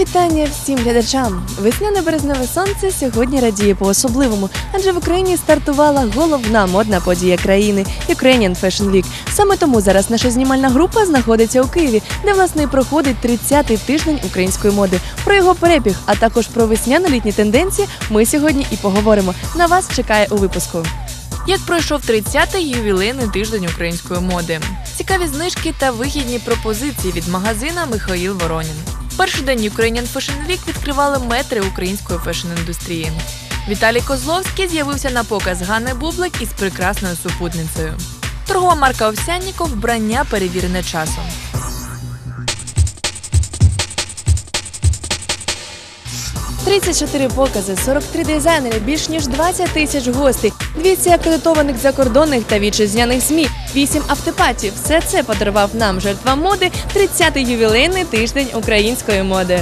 Вітання всім глядачам. Весняне березневе сонце сьогодні радіє по-особливому, адже в Україні стартувала головна модна подія країни Ukrainian Fashion Week. Саме тому зараз наша знімальна група знаходиться у Києві, де власне проходить 30-й тиждень української моди. Про його перебіг, а також про весняно-літні тенденції ми сьогодні і поговоримо. На вас чекає у випуску. Як пройшов 30-й ювілейний тиждень української моди? Цікаві знижки та вигідні пропозиції від магазина Михаїл Воронін. Перший день Ukrainian Fashion Week відкривали метри української фешн-індустрії. Віталій Козловський з'явився на показ Ганни Бублик із прекрасною супутницею. Торгова марка Овсянніков вбрання перевірене часом. Тридцять чотири покази, 43 дизайнери, більш ніж 20 тисяч гостей, 200 акредитованих закордонних та вітчизняних ЗМІ, 8 автопатів. Все це подарував нам жертвам моди 30-й ювілейний тиждень української моди.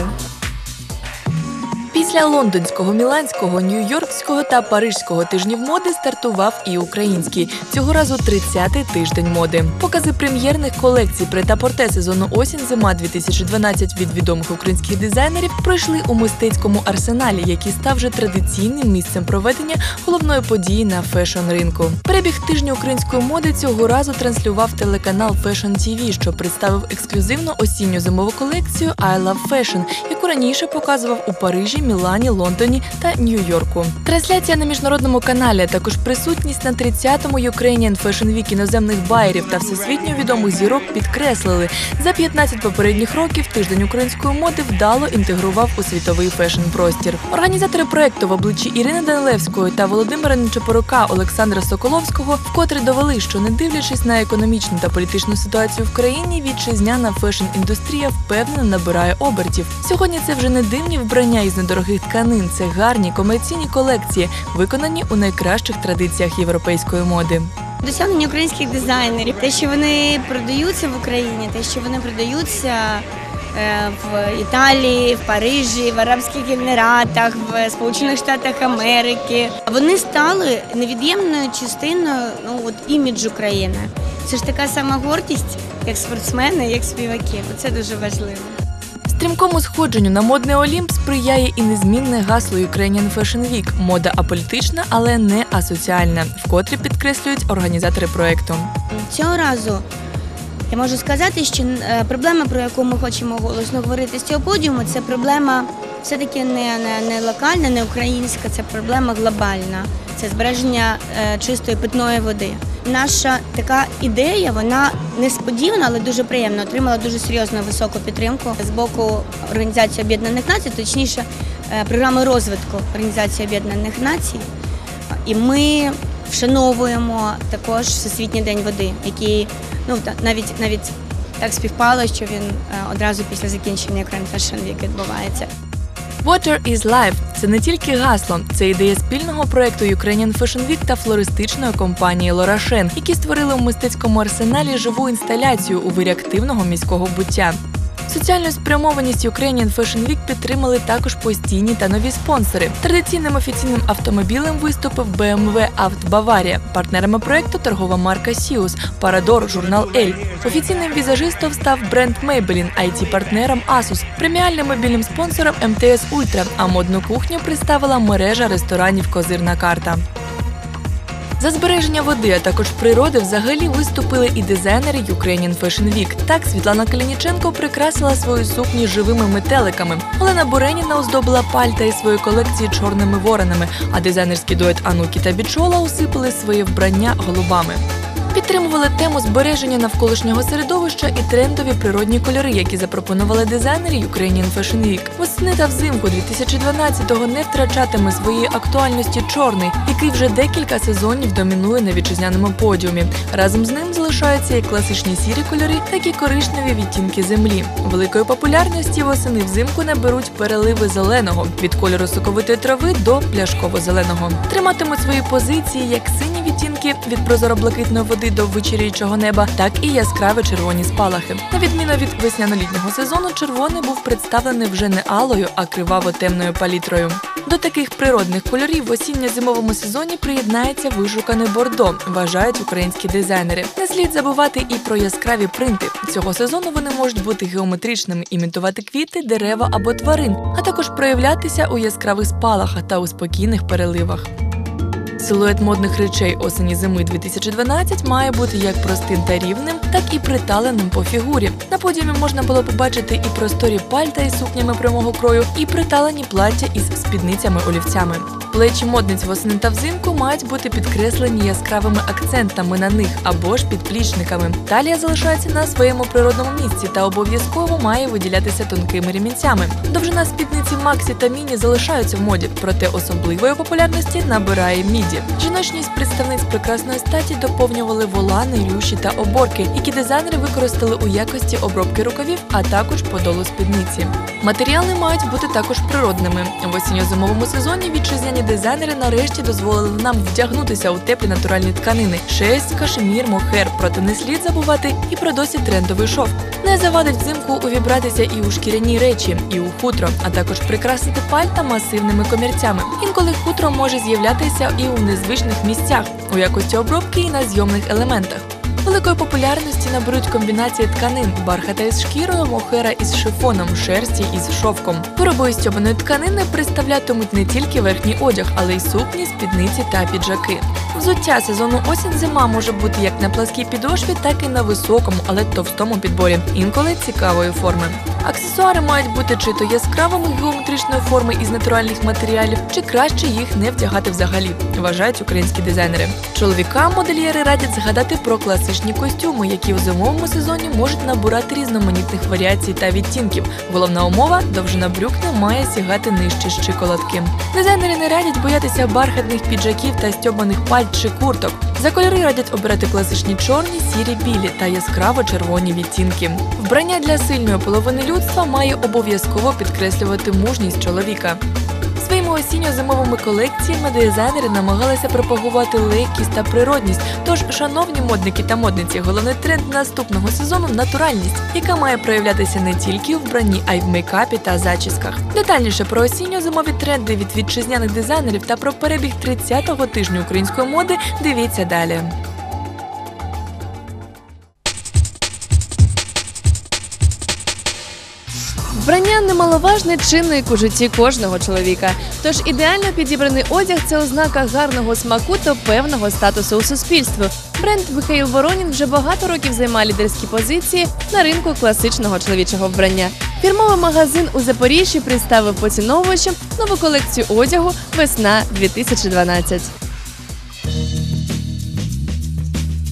Після лондонського, міланського, нью-йоркського та парижського тижнів моди стартував і український. Цього разу 30-й тиждень моди. Покази прем'єрних колекцій претапорте сезону осінь-зима 2012 від відомих українських дизайнерів пройшли у мистецькому арсеналі, який став вже традиційним місцем проведення головної події на фешн-ринку. Перебіг тижня української моди цього разу транслював телеканал Fashion TV, що представив ексклюзивну осінню зимову колекцію I Love Fashion, яку раніше показував у Парижі, Мілані, Лондоні та Нью-Йорку. Трансляція на міжнародному каналі, а також присутність на 30-му Ukrainian Fashion Week іноземних байерів та всесвітньо відомих зірок підкреслили. За 15 попередніх років тиждень української моди вдало інтегрував у світовий фешн-простір. Організатори проекту в обличчі Ірини Данилевської та Володимира Нечепорука Олександра Соколовського вкотре довели, що не дивлячись на економічну та політичну ситуацію в країні, вітчизняна фешн-індустрія впевнено набирає обертів. Сьогодні це вже не дивні вбрання із недорогих тканин, це гарні комерційні колекції, виконані у найкращих традиціях європейської моди. Досягнення українських дизайнерів, те, що вони продаються в Україні, те, що вони продаються е, в Італії, в Парижі, в Арабських Еміратах, в Сполучених Штатах Америки, вони стали невід'ємною частиною ну, от, іміджу країни. Це ж така сама гордість, як спортсмени, як співаки. Це дуже важливо. Стрімкому сходженню на модний Олімп сприяє і незмінне гасло Ukrainian Fashion Week – мода аполітична, але не асоціальна, вкотрі підкреслюють організатори проекту. Цього разу я можу сказати, що е, проблема, про яку ми хочемо голосно говорити з цього подіуму, це проблема все-таки не, не, не локальна, не українська, це проблема глобальна. Це збереження е, чистої питної води. Наша така ідея, вона несподівана, але дуже приємно. Отримала дуже серйозну високу підтримку з боку Організації Об'єднаних Націй, точніше, е, програми розвитку Організації Об'єднаних Націй. І ми вшановуємо також Всесвітній день води, який ну навіть навіть так співпало, що він е, одразу після закінчення Grand Fashion Week відбувається. Water is life – це не тільки гасло, це ідея спільного проекту Ukrainian Fashion Week та флористичної компанії Лорашен, які створили в мистецькому арсеналі живу інсталяцію у вирі активного міського буття. Соціальну спрямованість Ukrainian Fashion Week підтримали також постійні та нові спонсори. Традиційним офіційним автомобілем виступив BMW Авт Баварія. Партнерами проекту торгова марка Сіус, Парадор, журнал Ель. Офіційним візажистом став бренд Maybelline, IT-партнером Asus, преміальним мобільним спонсором МТС Ультра, а модну кухню представила мережа ресторанів Козирна карта. За збереження води, а також природи взагалі виступили і дизайнери Ukrainian Fashion Week. Так Світлана Калініченко прикрасила свої сукні живими метеликами. Олена Буреніна оздобила пальта і свої колекції чорними воронами, а дизайнерський дует Анукі та Бічола усипали своє вбрання голубами. Підтримували тему збереження навколишнього середовища і трендові природні кольори, які запропонували дизайнери Ukrainian Fashion Week. Восени та взимку 2012-го не втрачатиме своєї актуальності чорний, який вже декілька сезонів домінує на вітчизняному подіумі. Разом з ним залишаються як класичні сірі кольори, так і коричневі відтінки землі. Великої популярності восени взимку наберуть переливи зеленого від кольору соковитої трави до пляшково-зеленого. Триматимуть свої позиції як сині відтінки від прозоро-блакитної води до вечерячого неба, так і яскраві червоні спалахи. На відміну від весняно-літнього сезону, червоний був представлений вже не алою, а криваво-темною палітрою. До таких природних кольорів в осінньо-зимовому сезоні приєднається вишуканий бордо, вважають українські дизайнери. Не слід забувати і про яскраві принти. Цього сезону вони можуть бути геометричними, імітувати квіти, дерева або тварин, а також проявлятися у яскравих спалахах та у спокійних переливах. Силует модних речей осені зими 2012 має бути як простим та рівним, так і приталеним по фігурі. На подіумі можна було побачити і просторі пальта із сукнями прямого крою, і приталені плаття із спідницями-олівцями. Плечі модниць восени та взимку мають бути підкреслені яскравими акцентами на них або ж підплічниками. Талія залишається на своєму природному місці та обов'язково має виділятися тонкими ремінцями. Довжина спідниці Максі та Міні залишаються в моді, проте особливої популярності набирає міді. Жіночність представниць прекрасної статі доповнювали волани, рюші та оборки, які дизайнери використали у якості обробки рукавів, а також подолу спідниці. Матеріали мають бути також природними. В осінньо-зимовому сезоні вітчизняні дизайнери нарешті дозволили нам вдягнутися у теплі натуральні тканини: шесть, кашемір, мохер. Проте не слід забувати і про досить трендовий шовк. Не завадить взимку увібратися і у шкіряні речі, і у хутро, а також прикрасити пальта масивними комірцями. Інколи хутро може з'являтися і у незвичних місцях у якості обробки і на зйомних елементах. Великої популярності наберуть комбінації тканин бархата із шкірою, мохера із шифоном, шерсті із шовком. Вироби із стьобаної тканини представлятимуть не тільки верхній одяг, але й сукні, спідниці та піджаки. Взуття сезону осінь-зима може бути як на пласкій підошві, так і на високому, але товстому підборі, інколи цікавої форми. Аксесуари мають бути чи то яскравими геометричної форми із натуральних матеріалів, чи краще їх не вдягати взагалі, вважають українські дизайнери. Чоловікам модельєри радять згадати про класичні костюми, які у зимовому сезоні можуть набирати різноманітних варіацій та відтінків. Головна умова довжина брюк не має сягати нижче щиколотки. Дизайнери не радять боятися бархатних піджаків та стьобаних пальт чи курток. За кольори радять обирати класичні чорні, сірі, білі та яскраво червоні відтінки. Вбрання для сильної половини людства має обов'язково підкреслювати мужність чоловіка. Осінньо-зимовими колекціями дизайнери намагалися пропагувати легкість та природність. Тож, шановні модники та модниці, головний тренд наступного сезону натуральність, яка має проявлятися не тільки у вбранні, а й в мейкапі та зачісках. Детальніше про осінньо-зимові тренди від вітчизняних дизайнерів та про перебіг 30-го тижня української моди. Дивіться далі. Вбрання немаловажний чинник у житті кожного чоловіка. Тож ідеально підібраний одяг це ознака гарного смаку та певного статусу у суспільстві. Бренд Михаїл Воронін вже багато років займає лідерські позиції на ринку класичного чоловічого вбрання. Фірмовий магазин у Запоріжжі представив поціновувачам нову колекцію одягу Весна 2012.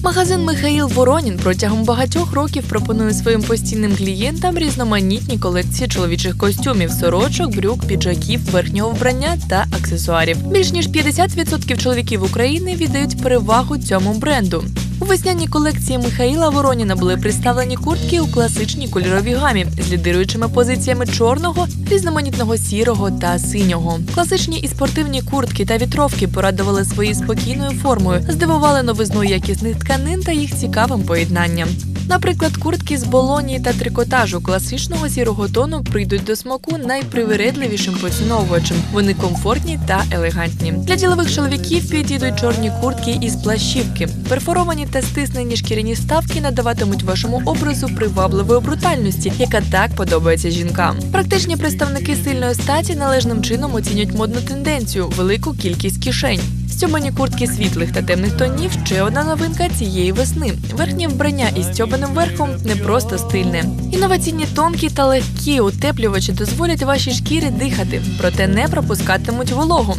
Магазин Михаїл Воронін протягом багатьох років пропонує своїм постійним клієнтам різноманітні колекції чоловічих костюмів, сорочок, брюк, піджаків, верхнього вбрання та аксесуарів. Більш ніж 50% чоловіків України віддають перевагу цьому бренду. У весняній колекції Михаїла Вороніна були представлені куртки у класичній кольоровій гамі з лідируючими позиціями чорного, різноманітного сірого та синього. Класичні і спортивні куртки та вітровки порадували своєю спокійною формою, здивували новизною якісних тканин та їх цікавим поєднанням. Наприклад, куртки з болонії та трикотажу класичного сірого тону прийдуть до смаку найпривередливішим поціновувачем. Вони комфортні та елегантні. Для ділових чоловіків підійдуть чорні куртки із плащівки. Перфоровані та стиснені шкіряні вставки надаватимуть вашому образу привабливої брутальності, яка так подобається жінкам. Практичні представники сильної статі належним чином оцінюють модну тенденцію, велику кількість кишень. Стьобані куртки світлих та темних тонів ще одна новинка цієї весни. Верхнє вбрання із стьобаним верхом не просто стильне. Інноваційні тонкі та легкі утеплювачі дозволять вашій шкірі дихати, проте не пропускатимуть вологу.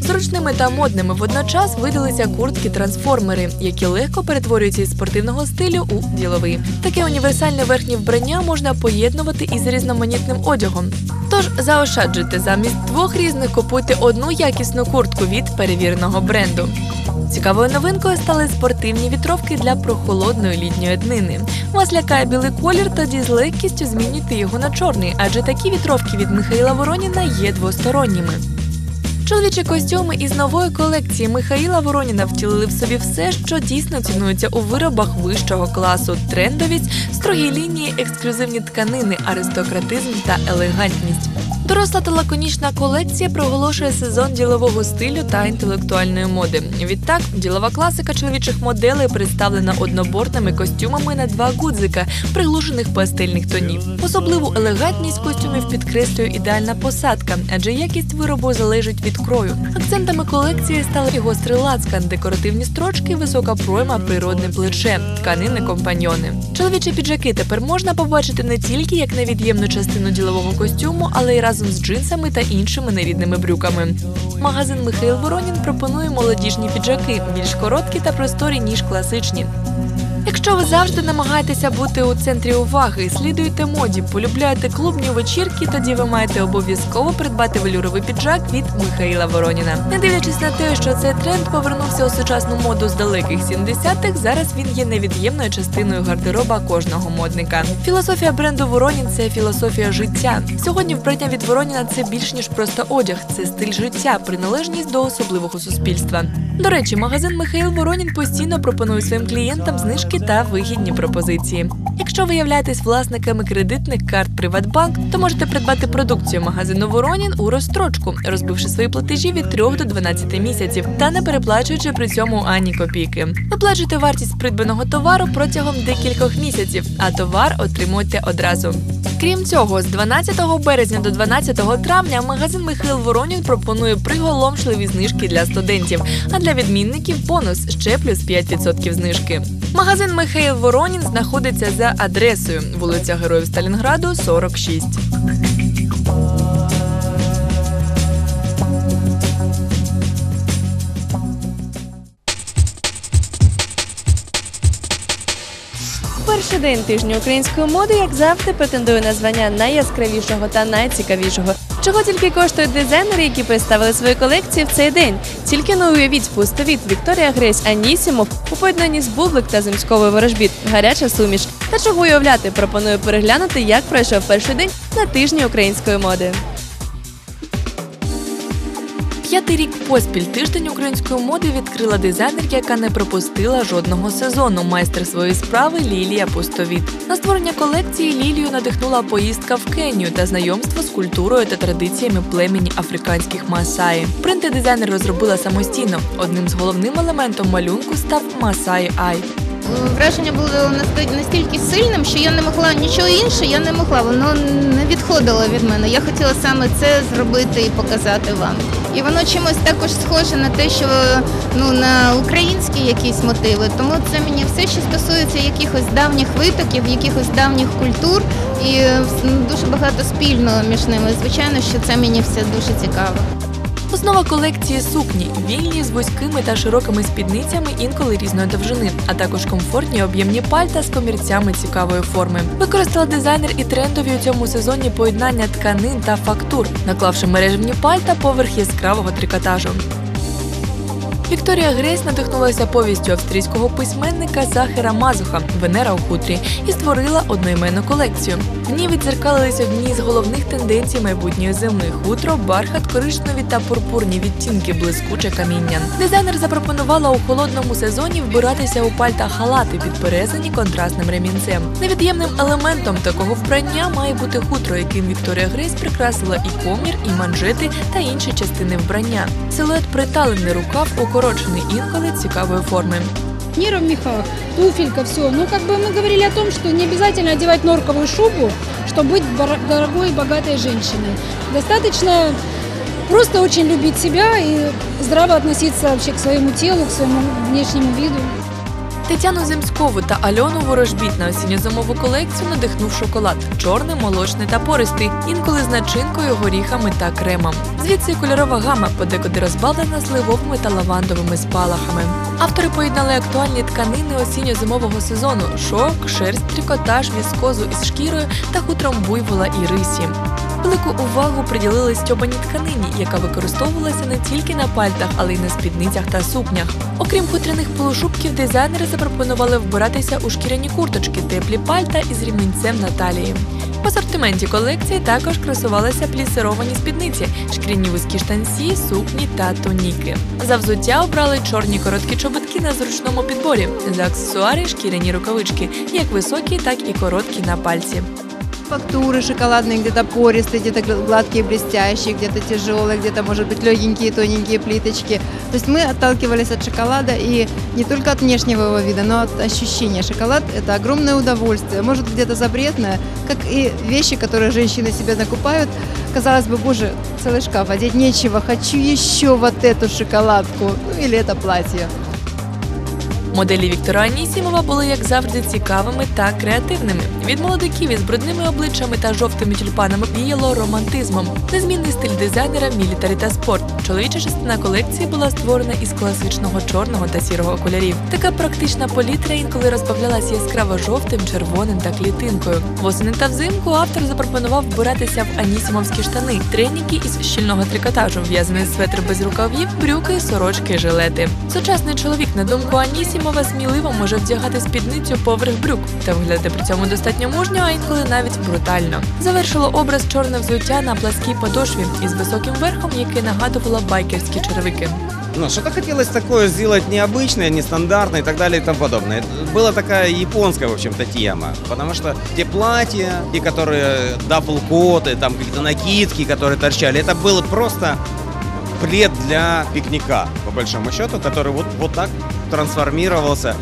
Зручними та модними водночас видалися куртки-трансформери, які легко перетворюються із спортивного стилю у діловий. Таке універсальне верхнє вбрання можна поєднувати із різноманітним одягом. Тож заощаджуйте замість двох різних купуйте одну якісну куртку від перевіреного бренду. Цікавою новинкою стали спортивні вітровки для прохолодної літньої днини. Вас лякає білий колір, тоді з легкістю змінюйте його на чорний, адже такі вітровки від Михайла Вороніна є двосторонніми. Чоловічі костюми із нової колекції Михаїла Вороніна втілили в собі все, що дійсно цінується у виробах вищого класу: трендовість, строгі лінії, ексклюзивні тканини, аристократизм та елегантність. Доросла та лаконічна колекція проголошує сезон ділового стилю та інтелектуальної моди. Відтак, ділова класика чоловічих моделей представлена однобортними костюмами на два гудзика, приглушених пастельних тонів. Особливу елегантність костюмів підкреслює ідеальна посадка, адже якість виробу залежить від крою. Акцентами колекції стали гострий лацкан, декоративні строчки, висока пройма, природне плече, тканини компаньйони. Чоловічі піджаки тепер можна побачити не тільки як невід'ємну частину ділового костюму, але й разом з джинсами та іншими нерідними брюками. Магазин Михайл Воронін пропонує молодіжні піджаки, більш короткі та просторі ніж класичні. Якщо ви завжди намагаєтеся бути у центрі уваги, слідуєте моді, полюбляєте клубні вечірки, тоді ви маєте обов'язково придбати велюровий піджак від Михаїла Вороніна. Не дивлячись на те, що цей тренд повернувся у сучасну моду з далеких 70-х, зараз він є невід'ємною частиною гардероба кожного модника. Філософія бренду Воронін це філософія життя. Сьогодні вбрання від Вороніна це більш ніж просто одяг, це стиль життя, приналежність до особливого суспільства. До речі, магазин Михаїл Воронін постійно пропонує своїм клієнтам знижки та вигідні пропозиції. Якщо ви являєтесь власниками кредитних карт Приватбанк, то можете придбати продукцію магазину Воронін у розстрочку, розбивши свої платежі від 3 до 12 місяців та не переплачуючи при цьому ані копійки. Виплачуйте вартість придбаного товару протягом декількох місяців, а товар отримуйте одразу. Крім цього, з 12 березня до 12 травня магазин Михаил Воронін пропонує приголомшливі знижки для студентів, а для відмінників бонус ще плюс 5% знижки. Магазин Михаил Воронін знаходиться за адресою вулиця Героїв Сталінграду, 46. Перший день тижня української моди, як завжди, претендує на звання найяскравішого та найцікавішого. Чого тільки коштують дизайнери, які представили свої колекції в цей день. Тільки не уявіть пустовіт Вікторія Гресь Анісімов у поєднанні з бублик та земськовий ворожбіт, гаряча суміш. Та чого уявляти, пропоную переглянути, як пройшов перший день на тижні української моди. П'ятий рік поспіль тиждень української моди відкрила дизайнерка, яка не пропустила жодного сезону. Майстер своєї справи Лілія Пустовіт. На створення колекції Лілію надихнула поїздка в Кенію та знайомство з культурою та традиціями племені африканських Масаї. Принти дизайнер розробила самостійно. Одним з головним елементом малюнку став Масаї Ай. Враження було настільки сильним, що я не могла нічого інше, я не могла, воно не відходило від мене. Я хотіла саме це зробити і показати вам. І воно чимось також схоже на те, що ну на українські якісь мотиви. Тому це мені все, що стосується якихось давніх витоків, якихось давніх культур, і ну, дуже багато спільного між ними. Звичайно, що це мені все дуже цікаво. Основа колекції сукні вільні з вузькими та широкими спідницями інколи різної довжини, а також комфортні об'ємні пальта з комірцями цікавої форми. Використала дизайнер і трендові у цьому сезоні поєднання тканин та фактур, наклавши мережевні пальта поверх яскравого трикотажу. Вікторія Грейс надихнулася повістю австрійського письменника Захера Мазуха Венера у хутрі і створила одноіменну колекцію. В ній відзеркалились одні з головних тенденцій майбутньої зими: хутро, бархат, коричневі та пурпурні відтінки, блискуче каміння. Дизайнер запропонувала у холодному сезоні вбиратися у пальта халати підперезані контрастним ремінцем. Невід'ємним елементом такого вбрання має бути хутро, яким Вікторія Грейс прикрасила і комір, і манжети та інші частини вбрання. Силует приталений рукав укорочений інколи цікавої форми. Нира в мехах, туфелька, все. Ну, как бы мы говорили о том, что не обязательно одевать норковую шубу, чтобы быть бора- дорогой и богатой женщиной. Достаточно просто очень любить себя и здраво относиться вообще к своему телу, к своему внешнему виду. Тетяну Земськову та Альону Ворожбіт на осінньо-зимову колекцію надихнув шоколад чорний, молочний та пористий, інколи з начинкою, горіхами та кремом. Звідси кольорова гама подекуди розбавлена сливовими та лавандовими спалахами. Автори поєднали актуальні тканини осінньо-зимового сезону: шовк, шерсть, трикотаж, віскозу із шкірою та хутром буйвола і рисі. Велику увагу приділили стьобаній тканині, яка використовувалася не тільки на пальтах, але й на спідницях та сукнях. Окрім хутряних полушубків, дизайнери запропонували вбиратися у шкіряні курточки, теплі пальта із рівненцем на талії. В асортименті колекції також красувалися плісировані спідниці, шкіряні вузькі штанці, сукні та тоніки. За взуття обрали чорні короткі чобітки на зручному підборі. За аксесуари шкіряні рукавички, як високі, так і короткі на пальці. Фактуры шоколадные, где-то пористые, где-то гл- гладкие, блестящие, где-то тяжелые, где-то, может быть, легенькие, тоненькие плиточки. То есть мы отталкивались от шоколада и не только от внешнего его вида, но от ощущения. Шоколад – это огромное удовольствие, может, где-то запретное, как и вещи, которые женщины себе накупают. Казалось бы, боже, целый шкаф, одеть нечего, хочу еще вот эту шоколадку, ну или это платье. Моделі Віктора Анісімова були, як завжди, цікавими та креативними. Від молодиків із брудними обличчями та жовтими тюльпанами віяло романтизмом. Незмінний стиль дизайнера мілітарі та спорт. Чоловіча частина колекції була створена із класичного чорного та сірого кольорів. Така практична палітра інколи розбавлялася яскраво жовтим, червоним та клітинкою. Восени та взимку автор запропонував вбиратися в анісімовські штани, треніки із щільного трикотажу, в'язаний светр без рукавів, брюки, сорочки, жилети. Сучасний чоловік, на думку Анісімова, сміливо може вдягати спідницю поверх брюк та виглядати при цьому достатньо мужньо, а інколи навіть брутально. Завершило образ чорне взуття на пласкій подошві із високим верхом, яке нагадувало байкерські черевики. Ну, что-то хотелось такое сделать необычное, нестандартное и так далее и тому подобное. Была такая японская, в общем-то, тема. Потому что те платья, и которые дафл-коты, там какие-то накидки, которые торчали, это было просто плед для пикника, по большому счету, который вот, вот так трансформировался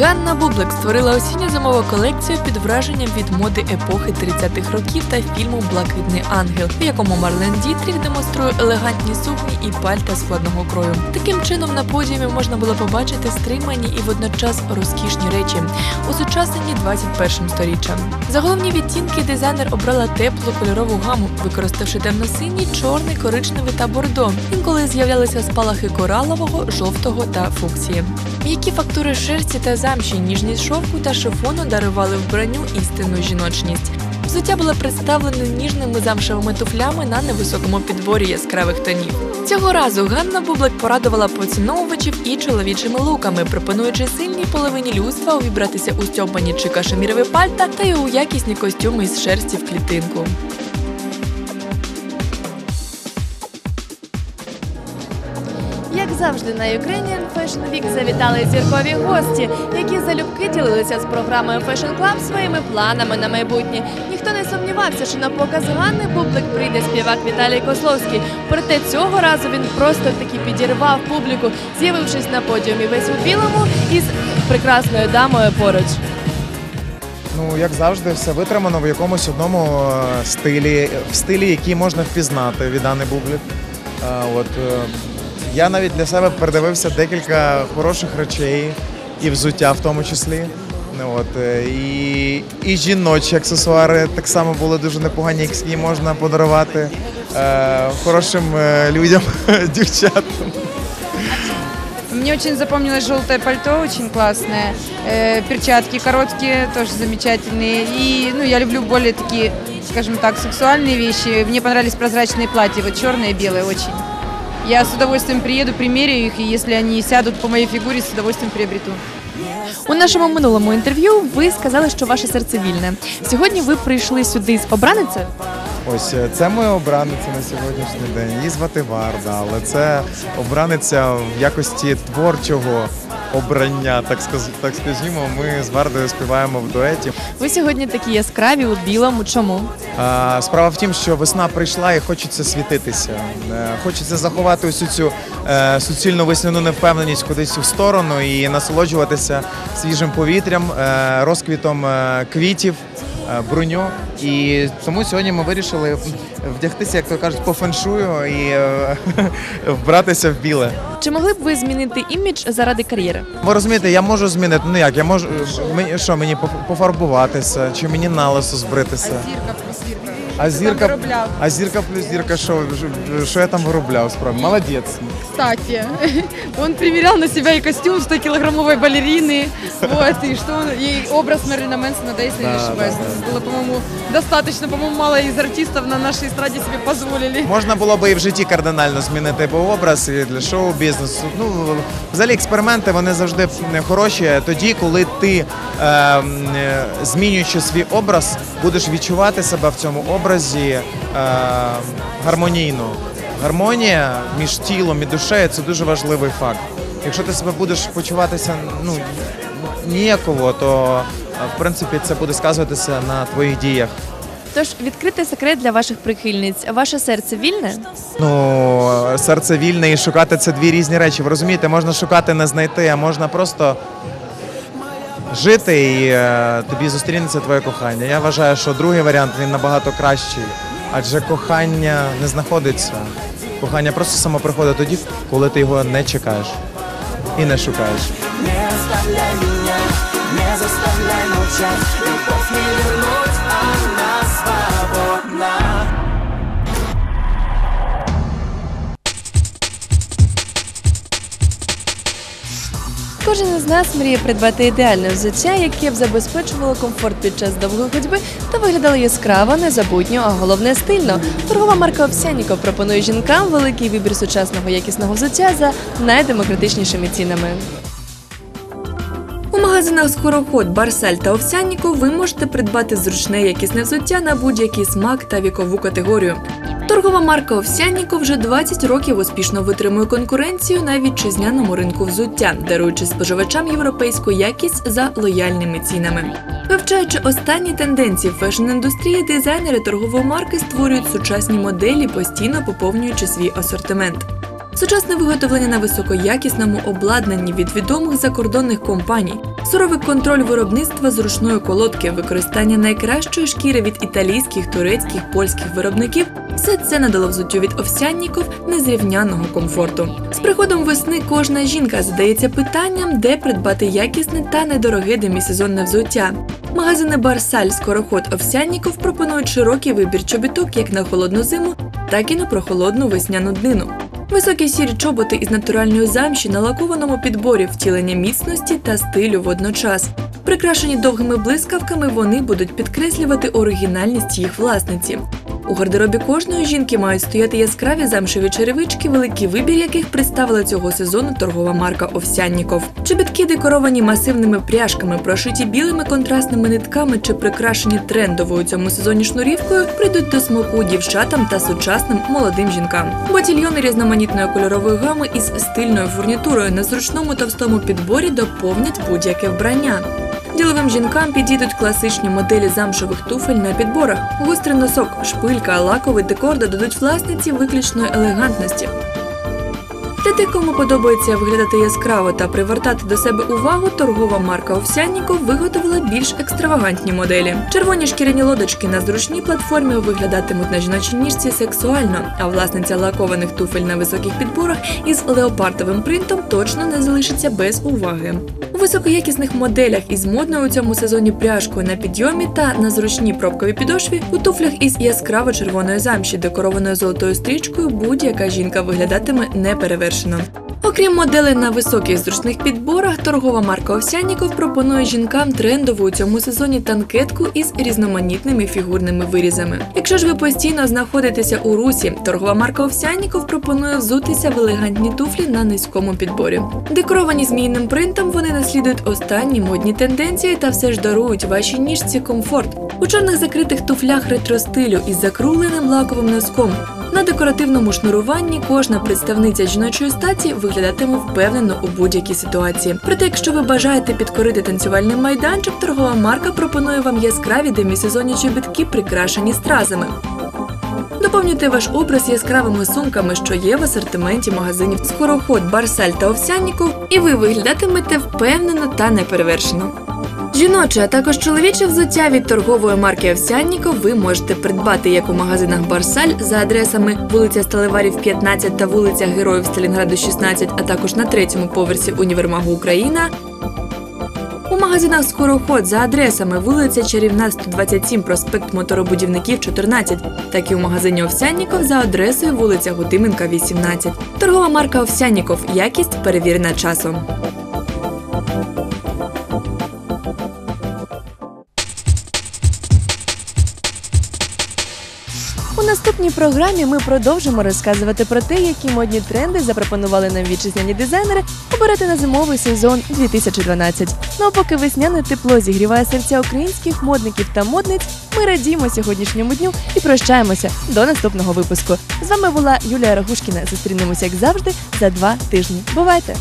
Ганна Бублик створила осінньо-зимову колекцію під враженням від моди епохи 30-х років та фільму Блакитний ангел, в якому Марлен Дітріх демонструє елегантні сукні і пальта складного крою. Таким чином на подіумі можна було побачити стримані і водночас розкішні речі, усучаснені 21 сторіччям. За головні відтінки дизайнер обрала теплу кольорову гаму, використавши темно-синій, чорний, коричневий та бордо. Інколи з'являлися спалахи коралового, жовтого та фуксії. М'які фактури шерсті та замші, ніжність шовку та шифону дарували вбранню істинну жіночність. Взуття було представлено ніжними замшевими туфлями на невисокому підборі яскравих тонів. Цього разу Ганна Бублик порадувала поціновувачів і чоловічими луками, пропонуючи сильній половині людства увібратися у стьобані чи кашемірові пальта та й у якісні костюми із шерсті в клітинку. Завжди на Ukrainian Fashion Week завітали зіркові гості, які залюбки ділилися з програмою Fashion Club своїми планами на майбутнє. Ніхто не сумнівався, що на показ Ганни Бублик прийде співак Віталій Кословський. Проте цього разу він просто таки підірвав публіку, з'явившись на подіумі весь у білому із прекрасною дамою поруч. Ну, як завжди, все витримано в якомусь одному е, стилі, в стилі, який можна впізнати від Анни Бублік. Е, От, е, я навіть для себе передивився декілька хороших речей, і взуття в тому числі. Ну, От, е, і, і жіночі аксесуари так само були дуже непогані, які можна подарувати е, хорошим е, людям, дівчатам. Мне очень запомнилось желтое пальто, очень классное. Э, перчатки короткие, тоже замечательные. И ну, я люблю более такие, скажем так, сексуальные вещи. Мне понравились прозрачные платья, вот черные и белые очень. Я с удовольствием приеду, примерю их, и если они сядут по моей фигуре, с удовольствием приобрету. У нашому минулому інтерв'ю ви сказали, що ваше серце вільне. Сьогодні ви прийшли сюди з обраницею. Ось е, це моя обраниця на сьогоднішній день. Її звати Варда, але це обраниця в якості творчого обрання, так сказ... так скажімо. Ми з Вардою співаємо в дуеті. Ви сьогодні такі яскраві у білому. Чому? А, справа в тім, що весна прийшла і хочеться світитися. Е, Хочеться заховати усю цю е, суцільну весняну невпевненість кудись у сторону і насолоджуватися свіжим повітрям, е, розквітом е, квітів. Е, Бруньок. І тому сьогодні ми вирішили вдягтися, як то кажуть, по феншую і е, вбратися в біле. Чи могли б ви змінити імідж заради кар'єри? Ви розумієте, я можу змінити. Ну як, я можу мені що мені пофарбуватися, чи мені на лисо збритися. Зирка плюс зирка. А зірка, а зірка плюс зірка, що, що я там виробляв справді? Молодець кстати. Он примерял на себя и костюм 100-килограммовой балерины, вот, и что он, и образ Мерлина Мэнсона, да, если не Да, ошибаюсь. да, Было, по-моему, достаточно, по-моему, мало из артистов на нашей эстраде себе позволили. Можна було би і в житті кардинально змінити би образ і для шоу-бізнесу. Ну, взагалі експерименти вони завжди хороші тоді, коли ти, е, м, е, змінюючи свій образ, будеш відчувати себе в цьому образі е, гармонійно. Гармонія між тілом і душею це дуже важливий факт. Якщо ти себе будеш почуватися ну, ніяково, то в принципі це буде сказуватися на твоїх діях. Тож відкритий секрет для ваших прихильниць. Ваше серце вільне? Ну, серце вільне і шукати це дві різні речі. Ви розумієте, можна шукати, не знайти, а можна просто жити і е, тобі зустрінеться твоє кохання. Я вважаю, що другий варіант він набагато кращий, адже кохання не знаходиться. Кохання просто само приходить тоді, коли ти його не чекаєш і не шукаєш. Не заставляй мене, не заставляй мовчать, любов не вернуть, она Кожен із нас мріє придбати ідеальне взуття, яке б забезпечувало комфорт під час довгої ходьби та виглядало яскраво, незабутньо, а головне стильно. Торгова марка Овсяніков пропонує жінкам великий вибір сучасного якісного взуття за найдемократичнішими цінами. Магазинах Скороход, Барсель та Овсянніков ви можете придбати зручне якісне взуття на будь-який смак та вікову категорію. Торгова марка Овсянніков вже 20 років успішно витримує конкуренцію на вітчизняному ринку взуття, даруючи споживачам європейську якість за лояльними цінами. Вивчаючи останні тенденції фешн-індустрії, дизайнери торгової марки створюють сучасні моделі, постійно поповнюючи свій асортимент. Сучасне виготовлення на високоякісному обладнанні від відомих закордонних компаній, суровий контроль виробництва зручної колодки, використання найкращої шкіри від італійських, турецьких, польських виробників все це надало взуттю від овсянніков незрівняного комфорту. З приходом весни кожна жінка задається питанням, де придбати якісне та недороге демісезонне взуття. Магазини Барсаль, Скороход, Овсянніков пропонують широкий вибір чобіток як на холодну зиму, так і на прохолодну весняну днину. Високі сірі чоботи із натуральної замші на лакованому підборі втілення міцності та стилю водночас. Прикрашені довгими блискавками, вони будуть підкреслювати оригінальність їх власниці. У гардеробі кожної жінки мають стояти яскраві замшеві черевички, великий вибір яких представила цього сезону торгова марка Овсянніков. Чобітки декоровані масивними пряжками, прошиті білими контрастними нитками чи прикрашені трендовою цьому сезоні шнурівкою, прийдуть до смаку дівчатам та сучасним молодим жінкам. Ботільйони різноманітної кольорової гами із стильною фурнітурою на зручному товстому підборі доповнять будь-яке вбрання. Діловим жінкам підійдуть класичні моделі замшових туфель на підборах. Гострий носок, шпилька, лаковий декор додадуть власниці виключної елегантності. Для тих, кому подобається виглядати яскраво та привертати до себе увагу, торгова марка Овсянніков виготовила більш екстравагантні моделі. Червоні шкіряні лодочки на зручній платформі виглядатимуть на жіночій ніжці сексуально, а власниця лакованих туфель на високих підборах із леопардовим принтом точно не залишиться без уваги. У високоякісних моделях із модною у цьому сезоні пряжкою на підйомі та на зручній пробковій підошві у туфлях із яскраво червоної замші, декорованою золотою стрічкою, будь-яка жінка виглядатиме неперевершено. Окрім моделей на високих зручних підборах, торгова марка Овсянніков пропонує жінкам трендову у цьому сезоні танкетку із різноманітними фігурними вирізами. Якщо ж ви постійно знаходитеся у русі, торгова марка Овсянніков пропонує взутися в елегантні туфлі на низькому підборі. Декоровані змійним принтом, вони наслідують останні модні тенденції та все ж дарують вашій ніжці комфорт. У чорних закритих туфлях ретро-стилю із закругленим лаковим носком. На декоративному шнуруванні кожна представниця жіночої статі виглядатиме впевнено у будь-якій ситуації. Проте, якщо ви бажаєте підкорити танцювальний майданчик, торгова марка пропонує вам яскраві демісезонні чобітки, прикрашені стразами. Доповнюйте ваш образ яскравими сумками, що є в асортименті магазинів Скороход, Барсаль та Овсянніков, і ви виглядатимете впевнено та неперевершено. Жіноче, а також чоловіче взуття від торгової марки Овсянніков ви можете придбати як у магазинах Барсаль за адресами вулиця Сталеварів 15 та вулиця Героїв Сталінграду 16, а також на третьому поверсі універмагу Україна. У магазинах «Скороход» за адресами вулиця Чарівна 127, проспект Моторобудівників 14, так і у магазині Овсянніков за адресою вулиця Гутименка 18. Торгова марка Овсянніков. Якість перевірена часом. Наступній програмі ми продовжимо розказувати про те, які модні тренди запропонували нам вітчизняні дизайнери обирати на зимовий сезон 2012. Ну а поки весняне тепло зігріває серця українських модників та модниць, ми радіємо сьогоднішньому дню і прощаємося до наступного випуску. З вами була Юлія Рагушкіна. Зустрінемося як завжди за два тижні. Бувайте!